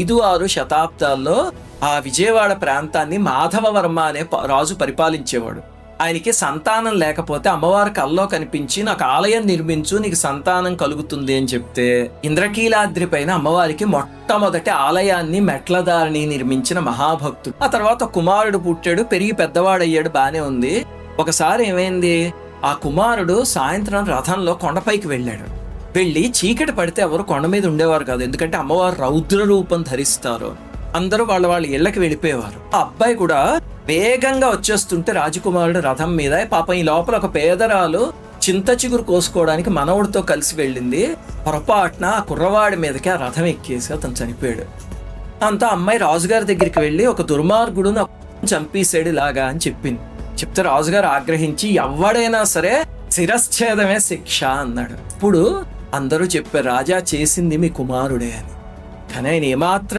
ఐదు ఆరు శతాబ్దాల్లో ఆ విజయవాడ ప్రాంతాన్ని మాధవవర్మ అనే ప- రాజు పరిపాలించేవాడు. ఆయనకి సంతానం లేకపోతే అమ్మవారి కల్లో కనిపించి నాకు ఆలయం నిర్మించు నీకు సంతానం కలుగుతుంది అని చెప్తే ఇంద్రకీలాద్రి పైన అమ్మవారికి మొట్టమొదటి ఆలయాన్ని మెట్లదారిని నిర్మించిన మహాభక్తుడు. ఆ తర్వాత కుమారుడు పుట్టాడు పెరిగి పెద్దవాడయ్యాడు బానే ఉంది. ఒకసారి ఏమైంది? ఆ కుమారుడు సాయంత్రం రథంలో కొండపైకి వెళ్ళాడు. వెళ్ళి చీకటి పడితే ఎవరు కొండ మీద ఉండేవారు కాదు. ఎందుకంటే అమ్మవారు రౌద్ర రూపం ధరిస్తారు. అందరూ వాళ్ళ వాళ్ళ ఇళ్ళకి వెళ్ళిపోయేవారు. ఆ అబ్బాయి కూడా వేగంగా వచ్చేస్తుంటే రాజకుమారుడు రథం మీద పాపం ఈ లోపల ఒక పేదరాలు చింత చిగురు కోసుకోవడానికి మనవుడితో కలిసి వెళ్ళింది. పొరపాటున ఆ కుర్రవాడి మీదకి ఆ రథం ఎక్కేసి అతను చనిపోయాడు. అంతా అమ్మాయి రాజుగారి దగ్గరికి వెళ్ళి ఒక దుర్మార్గుడు నా చంపేసాడు ఇలాగా అని చెప్పింది. చెప్తే రాజుగారు ఆగ్రహించి ఎవడైనా సరే శిరశ్ఛేదమే శిక్ష అన్నాడు. ఇప్పుడు అందరూ చెప్పారు రాజా చేసింది మీ కుమారుడే అని. కానీ ఆయన ఏమాత్రం